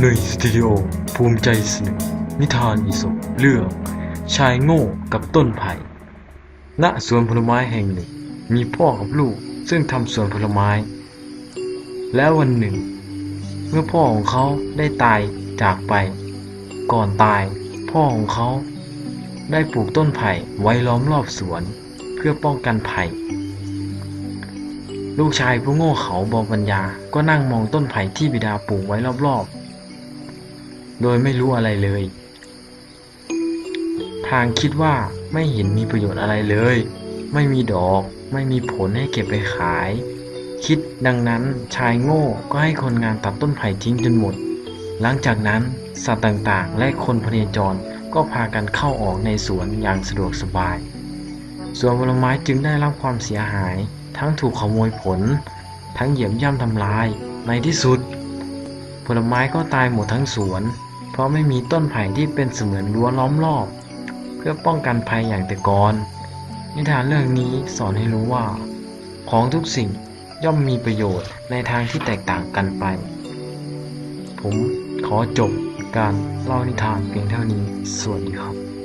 หนุ่ยสตูดิโอภูมิใจเสนอนิทานอีสปเรื่อง ชายโง่กับต้นไผ่ณสวนผลไม้แห่งหนึ่ง มีพ่อกับลูกซึ่งทำสวนผลไม้ แล้ววันหนึ่ง เมื่อพ่อของเขาได้ตายจากไป ก่อนตาย พ่อของเขา ได้ปลูกต้นไผ่ไว้ล้อมรอบสวน เพื่อป้องกันภัยลูกชายผู้โง่เขาบอปัญญา ก็นั่งมองต้นไผ่ที่บิดาปลูกไว้รอบๆ โดยไม่รู้อะไรเลยพลางคิดว่าไม่เห็นมีประโยชน์อะไรเลย ไม่มีดอก ไม่มีผลให้เก็บไปขาย คิดดังนั้นชายโง่ก็ให้คนงานตัดต้นไผ่ทิ้งจนหมด หลังจากนั้นสัตว์ต่างๆ และคนพเนจรก็พากันเข้าออกในสวนอย่างสะดวกสบาย สวนผลไม้จึงได้รับความเสียหาย ทั้งถูกขโมยผล ทั้งเหยียบย่ำทำลาย ในที่สุด ผลไม้ก็ตายหมดทั้งสวน เพราะไม่มีต้นไผ่ที่เป็นเสมือนรั้วล้อมรอบ เพื่อป้องกันภัยอย่างแต่ก่อนนิทานเรื่องนี้สอนให้รู้ว่า ของทุกสิ่งย่อมมีประโยชน์ในทางที่แตกต่างกันไป ผมขอจบการเล่านิทานเพียงเท่านี้ สวัสดีครับ